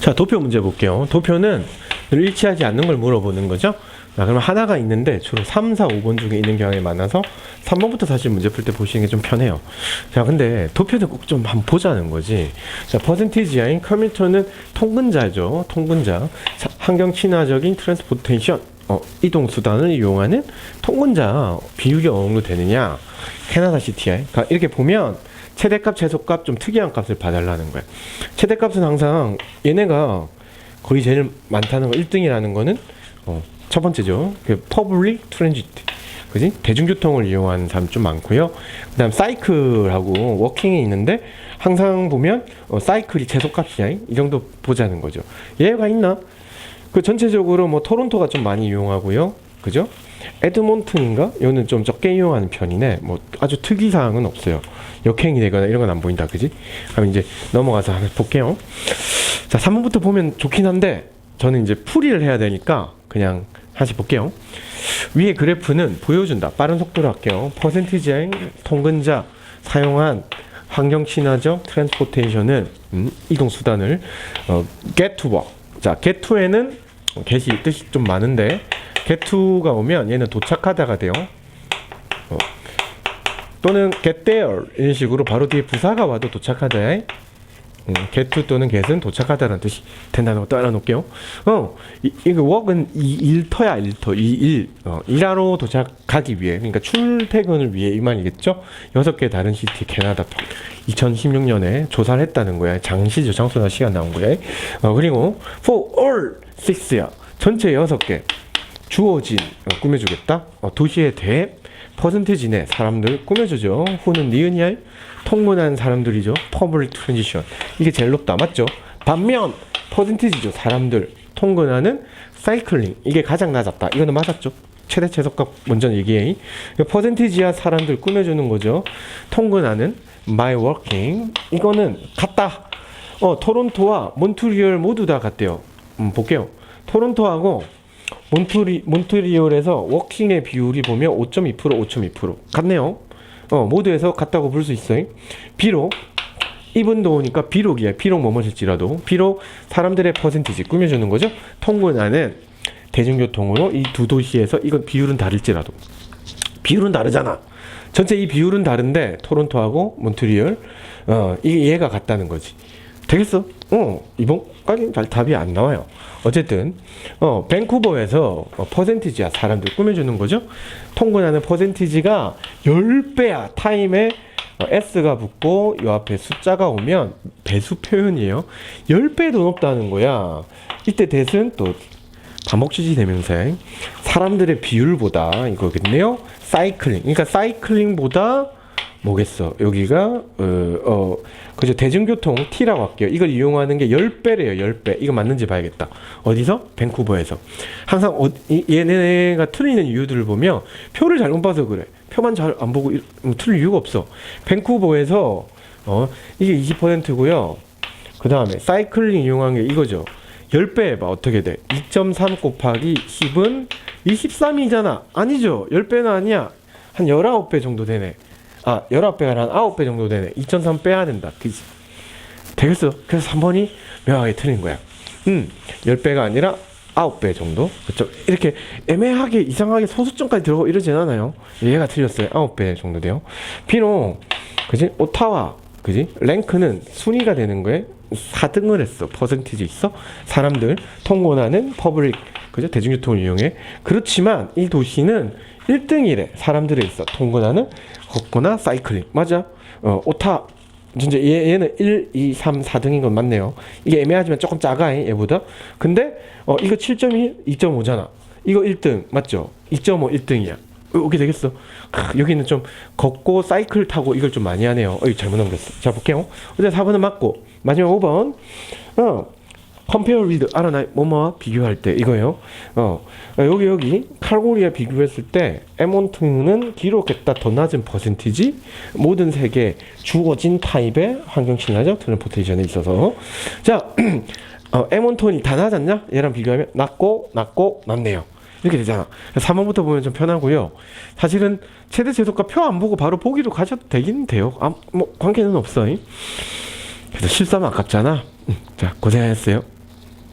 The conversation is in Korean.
자, 도표 문제 볼게요. 도표는 늘 일치하지 않는 걸 물어보는 거죠. 자, 그러면 하나가 있는데 주로 3, 4, 5번 중에 있는 경향이 많아서 3번부터 사실 문제 풀 때 보시는 게 좀 편해요. 자, 근데 도표는 꼭 좀 한번 보자는 거지. 자, 퍼센티지아인 커뮤터는 통근자죠. 통근자. 자, 환경 친화적인 트랜스포테이션. 어, 이동 수단을 이용하는 통근자 비율이 어느 되느냐? 캐나다 CTI. 그러니까 이렇게 보면 최대값, 최소값 좀 특이한 값을 봐달라는 거야. 최대값은 항상 얘네가 거의 제일 많다는 거 1등이라는 거는 어, 첫 번째죠. 그 public transit. 그지? 대중교통을 이용하는 사람 좀 많고요. 그다음 사이클하고 워킹이 있는데 항상 보면 어, 사이클이 최소값이야. 이 정도 보자는 거죠. 얘가 있나? 그 전체적으로 뭐 토론토가 좀 많이 이용하고요. 그죠? 에드몬튼인가? 이거는 좀 적게 이용하는 편이네. 뭐 아주 특이 사항은 없어요. 역행이 되거나 이런 건 안 보인다. 그지? 그럼 이제 넘어가서 하나 볼게요. 자, 3번부터 보면 좋긴 한데 저는 이제 풀이를 해야 되니까 그냥 하나씩 볼게요. 위에 그래프는 보여준다. 빠른 속도로 할게요. 퍼센티지의 통근자 사용한 환경 친화적 트랜스포테이션은 음, 이동 수단을 어, get to work. 자, get to에는 get이 뜻이 좀 많은데 get to가 오면 얘는 도착하다가 돼요. 어, 또는 get there 이런 식으로 바로 뒤에 부사가 와도 도착하다. 음, get 또는 get은 도착하다라는 뜻이 된다는 거 따라 놓을게요. 어, 이, 이거 work은 이 일터야 일터 이 일, 어, 일하러 도착하기 위해 그러니까 출퇴근을 위해 이 말이겠죠. 여섯 개 다른 시티 캐나다 2016년에 조사를 했다는 거야. 장시죠 장소나 시간 나온 거야. 어, 그리고 for all six야 전체 여섯 개 주어진 어, 꾸며주겠다. 어, 도시에 대해 퍼센티지 내 사람들 꾸며주죠. 후는 니은이야 통문한 사람들이죠. 퍼블릭 트랜지션 이게 제일 높다 맞죠? 반면 퍼센티지죠. 사람들 통근하는 사이클링 이게 가장 낮았다. 이거는 맞았죠? 최대 최소값 먼저 얘기해. 퍼센티지야 사람들 꾸며주는 거죠. 통근하는 my working 이거는 같다. 어 토론토와 몬트리올 모두 다 같대요. 음, 볼게요. 토론토하고 몬트리 몬트리올에서 워킹의 비율이 보면 5.2% 5.2% 같네요. 어 모두에서 같다고 볼 수 있어요. 비록 이분도 오니까 비록이야. 비록 뭐뭐일지라도 비록 사람들의 퍼센티지 꾸며주는 거죠. 통근하는 대중교통으로 이 두 도시에서 이건 비율은 다를지라도 비율은 다르잖아. 전체 이 비율은 다른데 토론토하고 몬트리올 어 이게 얘가 같다는 거지. 되겠어? 어 이번까지 잘 답이 안 나와요. 어쨌든 어 밴쿠버에서 어, 퍼센티지야 사람들 꾸며주는 거죠. 통근하는 퍼센티지가 10배야 타임에 어, S가 붙고 요 앞에 숫자가 오면 배수 표현이에요. 10배 더 높다는 거야. 이때 대은 또 반복주지 대명사에 사람들의 비율보다 이거겠네요. 사이클링. 그러니까 사이클링보다 뭐겠어? 여기가 어, 어 그죠 대중교통 T라고 할게요. 이걸 이용하는 게 10배래요. 10배. 이거 맞는지 봐야겠다. 어디서? 밴쿠버에서. 항상 어, 이, 얘네가 틀리는 이유들을 보면 표를 잘못 봐서 그래. 표만 잘 안 보고 이- 음, 틀릴 이유가 없어. 밴쿠버에서 어 이게 20%고요. 그 다음에 사이클링 이용한 게 이거죠. 10배 해봐. 어떻게 돼? 2.3 곱하기 10은 23이잖아. 아니죠. 10배는 아니야. 한 19배 정도 되네. 아, 19배가 한 9배 정도 되네. 2.3 빼야 된다. 그지? 되겠어. 그래서 3번이 명확하게 틀린 거야. 음, 10배가 아니라 9배 정도? 그쵸? 이렇게 애매하게 이상하게 소수점까지 들어가고 이러진 않아요. 얘가 틀렸어요. 9배 정도 돼요. 비록, 그지? 오타와, 그지? 랭크는 순위가 되는 거에 4등을 했어. 퍼센티지 있어? 사람들 통곤하는 퍼블릭, 그죠? 대중교통을 이용해. 그렇지만 이 도시는 1등이래. 사람들에 있어. 통근하는 걷거나 사이클링. 맞아. 어, 오타. 진짜 얘, 얘는 1, 2, 3, 4등인 건 맞네요. 이게 애매하지만 조금 작아, 얘보다. 근데, 어, 이거 7.1, 2.5잖아. 이거 1등, 맞죠? 2.5, 1등이야. 이렇게 되겠어. 크, 여기는 좀 걷고 사이클 타고 이걸 좀 많이 하네요. 어이, 잘못 넘겼어. 자, 볼게요. 어제 4번은 맞고, 마지막 5번. 어, compare with 알아나 뭐뭐와 비교할 때 이거요. 어 어, 여기 여기 칼고리와 비교했을 때 에몬트는 기록했다 더 낮은 퍼센티지 모든 세계 주어진 타입의 환경 친화적 트랜포테이션에 있어서 자 어, 에몬톤이 다 낮았냐? 얘랑 비교하면 낮고 낮고 낮네요. 이렇게 되잖아. 3번부터 보면 좀 편하고요. 사실은 최대 제속과 표 안 보고 바로 보기로 가셔도 되긴 돼요. 아, 뭐 관계는 없어. 그래서 실수하면 아깝잖아. 음, 자 고생하셨어요.